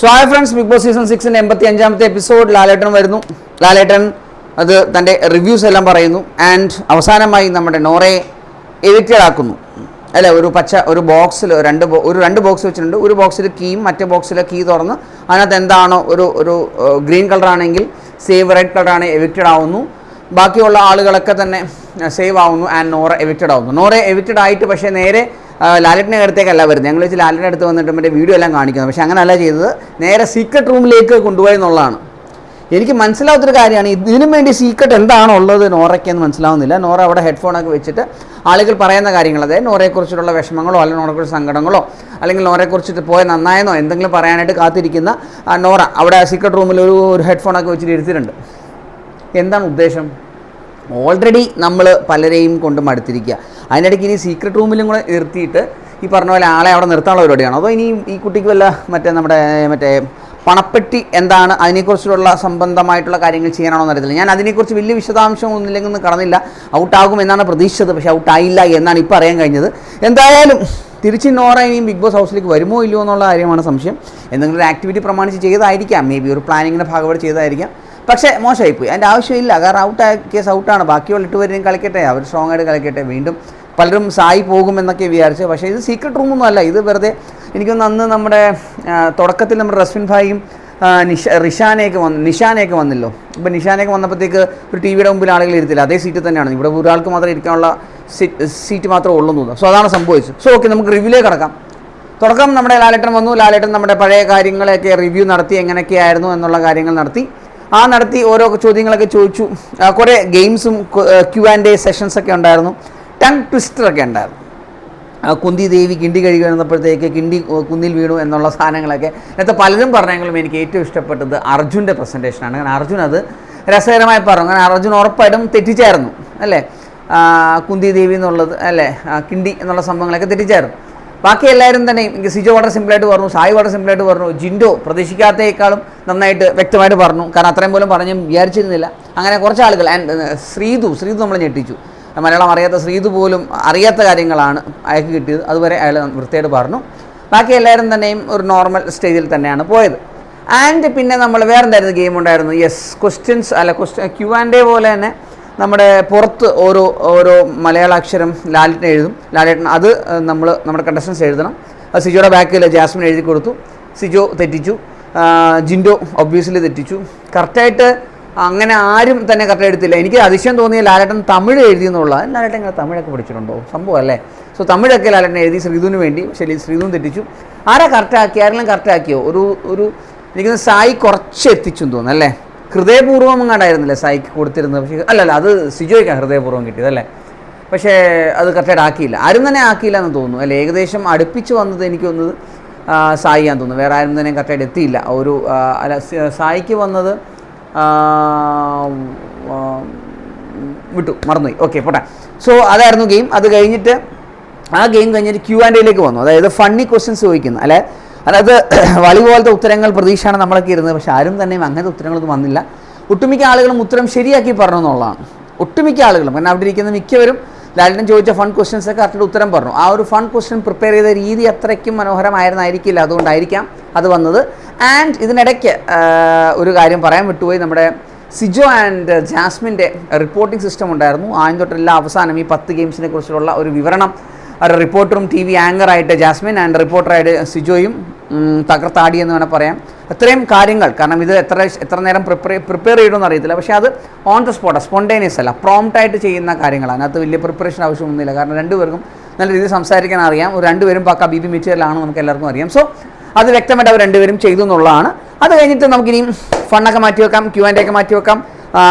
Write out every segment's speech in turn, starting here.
So hi friends Bigg Boss season സിക്സിന്റെ എൺപത്തി അഞ്ചാമത്തെ episode ലാലേട്ടൻ വരുന്നു. ലാലേട്ടൻ അത് തന്റെ റിവ്യൂസ് എല്ലാം പറയുന്നു. ആൻഡ് അവസാനമായി നമ്മുടെ നോറയെ എഡിറ്റഡ് ആക്കുന്നു. അല്ല? ഒരു പച്ച ഒരു ബോക്സിൽ രണ്ട് ഒരു രണ്ട് ബോക്സ് വെച്ചിട്ടുണ്ട്. ഒരു ബോക്സിൽ കീയും മറ്റേ ബോക്സിൽ കീ തുറന്ന് അതിനകത്ത് എന്താണോ ഒരു ഒരു ഗ്രീൻ കളറാണെങ്കിൽ സേവ് റെഡ് കളറാണ് എവിക്റ്റഡ് ആവുന്നു. ബാക്കിയുള്ള ആളുകളൊക്കെ തന്നെ സേവ് ആവുന്നു ആൻഡ് നോറ എവിക്റ്റഡ് ആവുന്നു. നോറ എവിക്റ്റഡ് ആയിട്ട് പക്ഷേ നേരെ ആ, ലാലേട്ടിന്റെ അടുത്തേക്കല്ല വരുന്നത്. ഞങ്ങൾ വെച്ച് ലാലറ്റിന്റെ അടുത്ത് വന്നിട്ട് മറ്റേ വീഡിയോ എല്ലാം കാണിക്കുന്നത് പക്ഷേ അങ്ങനെയല്ല ചെയ്തത്. നേരെ സീക്രട്ട് റൂമിലേക്ക് കൊണ്ടുപോയി എന്നുള്ളതാണ്. എനിക്ക് മനസ്സിലാവാത്തൊരു കാര്യമാണ് ഇതിനു വേണ്ടി സീക്രട്ട് എന്താണ് ഉള്ളത് നോറയ്ക്കെന്ന് മനസ്സിലാവുന്നില്ല. നോറ അവിടെ ഹെഡ്ഫോണൊക്കെ വെച്ചിട്ട് ആളുകൾ പറയുന്ന കാര്യങ്ങൾ അതായത് നോറയെക്കുറിച്ചുള്ള വിഷമങ്ങളോ അല്ലെങ്കിൽ നോറയെക്കുറിച്ച് സങ്കടങ്ങളോ അല്ലെങ്കിൽ നോറയെക്കുറിച്ചിട്ട് പോയ നന്നായെന്നോ എന്തെങ്കിലും പറയാനായിട്ട് കാത്തിരിക്കുന്ന നോറ അവിടെ സീക്രട്ട് റൂമിൽ ഒരു ഒരു ഹെഡ്ഫോണൊക്കെ വെച്ചിട്ട് ഇരുത്തിയിട്ടുണ്ട്. എന്താണ് ഉദ്ദേശം? ഓൾറെഡി നമ്മൾ പലരെയും കൊണ്ട് മടുത്തിരിക്കുക. അതിനിടയ്ക്ക് ഇനി സീക്രട്ട് റൂമിലും കൂടെ നിർത്തിയിട്ട് ഈ പറഞ്ഞ പോലെ ആളെ അവിടെ നിർത്താനുള്ള പരിപാടിയാണ്? അതോ ഇനി ഈ കുട്ടിക്ക് വല്ല മറ്റേ നമ്മുടെ മറ്റേ പണപ്പെട്ടി എന്താണ് അതിനെക്കുറിച്ചുള്ള സംബന്ധമായിട്ടുള്ള കാര്യങ്ങൾ ചെയ്യാനാണോ എന്നറിയത്തില്ല ഞാൻ അതിനെക്കുറിച്ച് വലിയ വിശദാംശം ഒന്നില്ലെങ്കിലും കടന്നില്ല. ഔട്ടാകും എന്നാണ് പ്രതീക്ഷിച്ചത്. പക്ഷേ ഔട്ടായില്ല എന്നാണ് ഇപ്പോൾ അറിയാൻ കഴിഞ്ഞത്. എന്തായാലും തിരിച്ച് നോറ ഇനിയും ബിഗ് ബോസ് ഹൗസിലേക്ക് വരുമോ ഇല്ലയോ എന്നുള്ള കാര്യമാണ് സംശയം. എന്തെങ്കിലും ഒരു ആക്ടിവിറ്റി പ്രമാണിച്ച് ചെയ്തായിരിക്കാം. മേ ബി ഒരു പ്ലാനിങ്ങിന്റെ ഭാഗമായിട്ട് ചെയ്തായിരിക്കാം. പക്ഷേ മോശമായിപ്പോയി. അതിന്റെ ആവശ്യമില്ല. കാരണം ഔട്ട് കേസ് ഔട്ടാണ് ബാക്കിയുള്ള എട്ട് കളിക്കട്ടെ. അവർ സ്ട്രോങ് ആയിട്ട് കളിക്കട്ടെ. വീണ്ടും പലരും സായി പോകുമെന്നൊക്കെ വിചാരിച്ചു. പക്ഷേ ഇത് സീക്രട്ട് റൂമൊന്നും അല്ല. ഇത് വെറുതെ എനിക്കൊന്ന് അന്ന് നമ്മുടെ തുടക്കത്തിൽ നമ്മുടെ റസ്വിൻ ഭായിയും നിഷ റിഷാനയൊക്കെ വന്നു നിഷാനയൊക്കെ വന്നല്ലോ. ഇപ്പോൾ നിഷാനയൊക്കെ വന്നപ്പോഴത്തേക്ക് ഒരു ടി വിയുടെ മുമ്പിൽ ആളുകൾ ഇരുത്തില്ല. അതേ സീറ്റ് തന്നെയാണ്. ഇവിടെ ഒരാൾക്ക് മാത്രം ഇരിക്കാനുള്ള സീറ്റ് സീറ്റ് മാത്രമേ ഉള്ളൂ തോന്നുന്നു. സോ അതാണ് സംഭവിച്ചത്. സോ ഓക്കെ നമുക്ക് റിവ്യൂലേ കിടക്കാം. തുടക്കം നമ്മുടെ ലാലേട്ടൻ വന്നു. ലാലേട്ടൻ നമ്മുടെ പഴയ കാര്യങ്ങളെയൊക്കെ റിവ്യൂ നടത്തി എങ്ങനെയൊക്കെയായിരുന്നു എന്നുള്ള കാര്യങ്ങൾ നടത്തി. ആ നടത്തി ഓരോ ചോദ്യങ്ങളൊക്കെ ചോദിച്ചു. കുറേ ഗെയിംസും ക്യു ആൻഡ് എ സെഷൻസ് ഒക്കെ ഉണ്ടായിരുന്നു. ടങ് ട്വിസ്റ്ററൊക്കെ ഉണ്ടായിരുന്നു. കുന്തി ദേവി കിണ്ടി കഴുകി വന്നപ്പോഴത്തേക്ക് കിണ്ടി കുന്നിൽ വീണു എന്നുള്ള സാധനങ്ങളൊക്കെ. നേരത്തെ പലരും പറഞ്ഞെങ്കിലും എനിക്ക് ഏറ്റവും ഇഷ്ടപ്പെട്ടത് അർജുന്റെ പ്രസന്റേഷനാണ് കാരണം അർജുൻ അത് രസകരമായി പറഞ്ഞു. കാരണം അർജുൻ ഉറപ്പായിട്ടും തെറ്റിച്ചായിരുന്നു അല്ലേ? കുന്തി ദേവി എന്നുള്ളത് അല്ലേ? കിണ്ടി എന്നുള്ള സംഭവങ്ങളൊക്കെ തെറ്റിച്ചായിരുന്നു. ബാക്കി എല്ലാവരും തന്നെ സിജോ വളരെ സിമ്പിളായിട്ട് പറഞ്ഞു സായി വളരെ സിമ്പിളായിട്ട് പറഞ്ഞു ജിൻഡോ പ്രതീക്ഷിക്കാത്തയേക്കാളും നന്നായിട്ട് വ്യക്തമായിട്ട് പറഞ്ഞു. കാരണം അത്രയും പോലും പറഞ്ഞു വിചാരിച്ചിരുന്നില്ല. അങ്ങനെ കുറച്ച് ആളുകൾ ആൻഡ് ശ്രീതു ശ്രീതു നമ്മളെ ഞെട്ടിച്ചു. മലയാളം അറിയാത്ത ശ്രീതു പോലും അറിയാത്ത കാര്യങ്ങളാണ് അയാൾക്ക് കിട്ടിയത്. അതുവരെ അയാൾ വൃത്തിയായിട്ട് പറഞ്ഞു. ബാക്കി എല്ലാവരും തന്നെയും ഒരു നോർമൽ സ്റ്റേജിൽ തന്നെയാണ് പോയത്. ആൻഡ് പിന്നെ നമ്മൾ വേറെ എന്തായിരുന്നു ഗെയിം ഉണ്ടായിരുന്നു? യെസ് ക്വസ്റ്റ്യൻസ് അല്ല ക്വസ്റ്റ്യൻ ക്യു ആൻഡ് എ പോലെ തന്നെ നമ്മുടെ പുറത്ത് ഓരോ ഓരോ മലയാള അക്ഷരം ലാലേട്ടൻ എഴുതും. ലാലേട്ടൻ അത് നമ്മൾ നമ്മുടെ കണ്ടസ്റ്റൻസ് എഴുതണം. അത് സിജോയുടെ ബാക്കിൽ ജാസ്മിൻ എഴുതി കൊടുത്തു. സിജോ തെറ്റിച്ചു. ജിൻഡോ ഒബ്വിയസ്ലി തെറ്റിച്ചു. കറക്റ്റായിട്ട് അങ്ങനെ ആരും തന്നെ കറക്റ്റ് എടുത്തില്ല. എനിക്ക് അതിശയം തോന്നിയ ലാലേട്ടൻ തമിഴ് എഴുതി എന്നുള്ള ലാലേട്ടൻ ഇങ്ങനെ തമിഴൊക്കെ പഠിച്ചിട്ടുണ്ടോ? സംഭവം അല്ലേ? സോ തമിഴൊക്കെ ലാലേട്ടൻ എഴുതി ശ്രീധുവിന് വേണ്ടി. ശരി ശ്രീധുവും തെറ്റിച്ചു. ആരാ കറക്റ്റാക്കി ആരെങ്കിലും കറക്റ്റാക്കിയോ ഒരു ഒരു എനിക്ക് സായി കുറച്ച് എത്തിച്ചു തോന്നുന്നു അല്ലേ? ഹൃദയപൂർവം എങ്ങാണ്ടായിരുന്നില്ലേ സായിക്ക് കൊടുത്തിരുന്നത്? പക്ഷേ അല്ലല്ല അത് സിജോയ്ക്കാണ് ഹൃദയപൂർവം കിട്ടിയത് അല്ലേ പക്ഷേ അത് കറക്റ്റായിട്ട് ആക്കിയില്ല. ആരും തന്നെ ആക്കിയില്ല എന്ന് തോന്നുന്നു. അല്ലേ ഏകദേശം അടുപ്പിച്ച് വന്നത് എനിക്ക് തോന്നുന്നത് സായിയാന്ന് തോന്നുന്നു. വേറെ ആരും തന്നെ കറക്റ്റായിട്ട് എത്തിയില്ല. ഒരു അല്ല സായിക്ക് വന്നത് വിട്ടു മറന്നുപോയി. ഓക്കെ പോട്ടെ. സോ അതായിരുന്നു ഗെയിം. അത് കഴിഞ്ഞിട്ട് ആ ഗെയിം കഴിഞ്ഞിട്ട് ക്യൂ ആൻഡ് എയിലേക്ക് വന്നു. അതായത് ഫണ്ണി ക്വസ്റ്റ്യൻസ് ചോദിക്കുന്നു. അല്ലെ? അതായത് വളി പോലത്തെ ഉത്തരങ്ങൾ പ്രതീക്ഷയാണ് നമ്മളൊക്കെ ഇരുന്നത്. പക്ഷെ ആരും തന്നെ അങ്ങനത്തെ ഉത്തരങ്ങളൊന്നും വന്നില്ല. ഒട്ടുമിക്ക ആളുകളും ഉത്തരം ശരിയാക്കി പറഞ്ഞു എന്നുള്ളതാണ്. ഒട്ടുമിക്ക ആളുകളും കാരണം അവിടെ ഇരിക്കുന്ന മിക്കവരും ലാലിനും ചോദിച്ച ഫൺ ക്വസ്റ്റ്യൻസ് ഒക്കെ കറക്റ്റ് ഉത്തരം പറഞ്ഞു. ആ ഒരു ഫൺ ക്വസ്റ്റ്യൻ പ്രിപ്പയർ ചെയ്ത രീതി അത്രയ്ക്കും മനോഹരമായിരുന്നായിരിക്കില്ല. അതുകൊണ്ടായിരിക്കാം അത് വന്നത്. ആൻഡ് ഇതിനിടയ്ക്ക് ഒരു കാര്യം പറയാൻ വിട്ടുപോയി. നമ്മുടെ സിജോ ആൻഡ് ജാസ്മിന്റെ റിപ്പോർട്ടിംഗ് സിസ്റ്റം ഉണ്ടായിരുന്നു. ആദ്യം തൊട്ടെല്ലാം അവസാനം ഈ പത്ത് ഗെയിംസിനെ കുറിച്ചുള്ള ഒരു വിവരണം. റിപ്പോർട്ടറും ടി വി ആങ്കറായിട്ട് ജാസ്മിൻ ആൻഡ് റിപ്പോർട്ടറായിട്ട് സിജോയും തകർത്താടി എന്ന് വേണേൽ പറയാം. അത്രയും കാര്യങ്ങൾ കാരണം ഇത് എത്ര എത്ര നേരം പ്രിപ്പയർ പ്രിപ്പയർ ചെയ്യണമെന്ന് അറിയത്തില്ല പക്ഷേ അത് ഓൺ ദ സ്പോട്ട് സ്പോണ്ടേനിയസ് അല്ല. പ്രോംപ്റ്റ് ആയിട്ട് ചെയ്യുന്ന കാര്യങ്ങളാണ്. അതിനകത്ത് വലിയ പ്രിപ്പറേഷൻ ആവശ്യമൊന്നുമില്ല. കാരണം രണ്ടുപേർക്കും നല്ല രീതിയിൽ സംസാരിക്കാൻ അറിയാം. ഒരു രണ്ടുപേരും പക്ക ബി ബി മെറ്റീരിയലാണ് നമുക്ക് എല്ലാവർക്കും അറിയാം. സോ അത് വ്യക്തമായിട്ട് അവർ രണ്ടുപേരും ചെയ്തു എന്നുള്ളതാണ്. അത് കഴിഞ്ഞിട്ട് നമുക്കിനിയും ഫണ്ണൊക്കെ മാറ്റി വെക്കാം ക്യൂ ആൻഡ് ഒക്കെ മാറ്റി വെക്കാം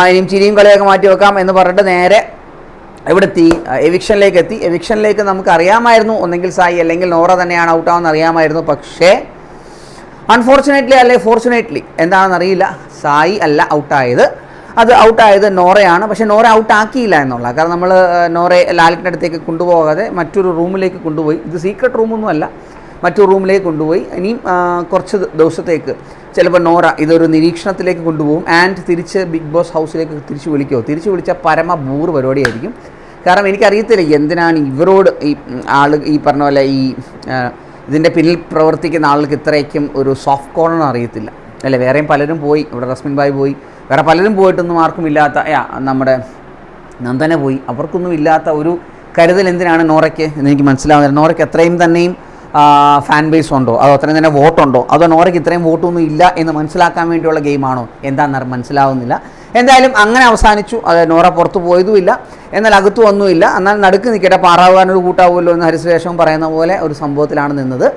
ഇനിയും ചിരിയും കളിയൊക്കെ മാറ്റി വെക്കാം എന്ന് പറഞ്ഞിട്ട് നേരെ ഇവിടെ എത്തി എവിക്ഷനിലേക്ക് എത്തി. എവിക്ഷനിലേക്ക് നമുക്ക് അറിയാമായിരുന്നു ഒന്നെങ്കിൽ സായി അല്ലെങ്കിൽ നോറ തന്നെയാണ് ഔട്ടാവെന്ന് അറിയാമായിരുന്നു. പക്ഷേ അൺഫോർച്ചുനേറ്റ്ലി അല്ലെ ഫോർച്ചുനേറ്റ്ലി എന്താണെന്ന് അറിയില്ല സായി അല്ല ഔട്ടായത്. അത് ഔട്ടായത് നോറയാണ്. പക്ഷേ നോറ ഔട്ടാക്കിയില്ല എന്നുള്ള. കാരണം നമ്മൾ നോറെ ലാലിന്റെ അടുത്തേക്ക് കൊണ്ടുപോകാതെ മറ്റൊരു റൂമിലേക്ക് കൊണ്ടുപോയി. ഇത് സീക്രട്ട് റൂമൊന്നും അല്ല. മറ്റൊരു റൂമിലേക്ക് കൊണ്ടുപോയി. ഇനിയും കുറച്ച് ദിവസത്തേക്ക് ചിലപ്പോൾ നോറ ഇതൊരു നിരീക്ഷണത്തിലേക്ക് കൊണ്ടുപോകും. ആൻഡ് തിരിച്ച് ബിഗ് ബോസ് ഹൗസിലേക്ക് തിരിച്ച് വിളിക്കുമോ തിരിച്ച് വിളിച്ചാൽ പരമ ബൂർ പരിപാടിയായിരിക്കും. കാരണം എനിക്കറിയത്തില്ല എന്തിനാണ് ഇവരോട് ഈ ആൾ ഈ പറഞ്ഞ പോലെ ഈ ഇതിന്റെ പിന്നിൽ പ്രവർത്തിക്കുന്ന ആളുകൾക്ക് ഇത്രയ്ക്കും ഒരു സോഫ്റ്റ് കോർണർ അറിയത്തില്ല. അല്ലേ? വേറെയും പലരും പോയി. ഇവിടെ റസ്മിൻ ബായ് പോയി. വേറെ പലരും പോയിട്ടൊന്നും ആർക്കും ഇല്ലാത്ത നമ്മുടെ നന്ദന പോയി. അവർക്കൊന്നും ഇല്ലാത്ത ഒരു കരുതൽ എന്തിനാണ് നോറയ്ക്ക്? എന്ന് എനിക്ക് മനസ്സിലാവുന്നില്ല. നോറയ്ക്ക് എത്രയും തന്നെയും ഫാൻ ബേസ് ഉണ്ടോ? അതോ അത്രയും തന്നെ വോട്ടുണ്ടോ? അതോ നോറയ്ക്ക് ഇത്രയും വോട്ടൊന്നും ഇല്ല എന്ന് മനസ്സിലാക്കാൻ വേണ്ടിയുള്ള ഗെയിമാണോ എന്താണെന്ന് മനസ്സിലാവുന്നില്ല. എന്തായാലും അങ്ങനെ അവസാനിച്ചു. അത് നോറ പുറത്തു പോയതുമില്ല. എന്നാൽ അകത്തു ഒന്നുമില്ല എന്നാൽ നടുക്ക് നിൽക്കട്ടെ. പാറാവാനൊരു കൂട്ടാവുമല്ലോ എന്ന് ഹരിശ്രേഷം പറയുന്ന പോലെ ഒരു സംഭവത്തിലാണ് നിന്നത്.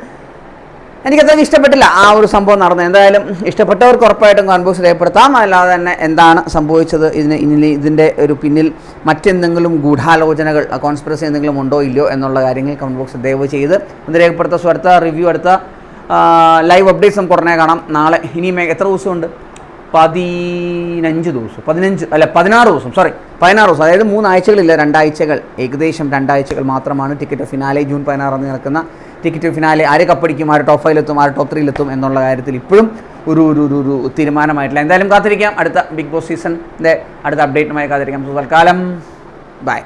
എനിക്കത്രയ്ക്ക് ഇഷ്ടപ്പെട്ടില്ല ആ ഒരു സംഭവം നടന്നത്. എന്തായാലും ഇഷ്ടപ്പെട്ടവർക്ക് ഉറപ്പായിട്ടും കോൺബോക്സ് രേഖപ്പെടുത്താം. അല്ലാതെ തന്നെ എന്താണ് സംഭവിച്ചത്? ഇതിന് ഇനി ഇതിന്റെ ഒരു പിന്നിൽ മറ്റെന്തെങ്കിലും ഗൂഢാലോചനകൾ കോൺസ്പിറസി എന്തെങ്കിലും ഉണ്ടോ ഇല്ലയോ എന്നുള്ള കാര്യങ്ങൾ ബോക്സിൽ ദയവ് ചെയ്ത് ഒന്ന് രേഖപ്പെടുത്ത സ്വരത്ത റിവ്യൂ എടുത്ത ലൈവ് അപ്ഡേറ്റ്സ് നമുക്ക് കാണാം. നാളെ ഇനിയും എത്ര ദിവസമുണ്ട്? പതിനഞ്ച് ദിവസം. പതിനഞ്ച് അല്ല പതിനാറ് ദിവസം സോറി പതിനാറ് ദിവസം. അതായത് മൂന്നാഴ്ചകളില്ല രണ്ടാഴ്ചകൾ. ഏകദേശം രണ്ടാഴ്ചകൾ മാത്രമാണ് ടിക്കറ്റ് ഫിനാലെ ജൂൺ പതിനാറാം തീയതി നടക്കുന്ന ടിക്കറ്റ് ഫിനാലെ ആര് കപ്പടിക്കും ആര് ടോപ്പ് ഫൈവിലെത്തും ആര് ടോപ്പ് ത്രീയിലെത്തും എന്നുള്ള കാര്യത്തിൽ ഇപ്പോഴും ഒരു ഒരു ഒരു ഒരു തീരുമാനമായിട്ടില്ല. എന്തായാലും കാത്തിരിക്കാം. അടുത്ത ബിഗ് ബോസ് സീസണിന്റെ അടുത്ത അപ്ഡേറ്റുമായി കാത്തിരിക്കാം. സോ തൽക്കാലം ബൈ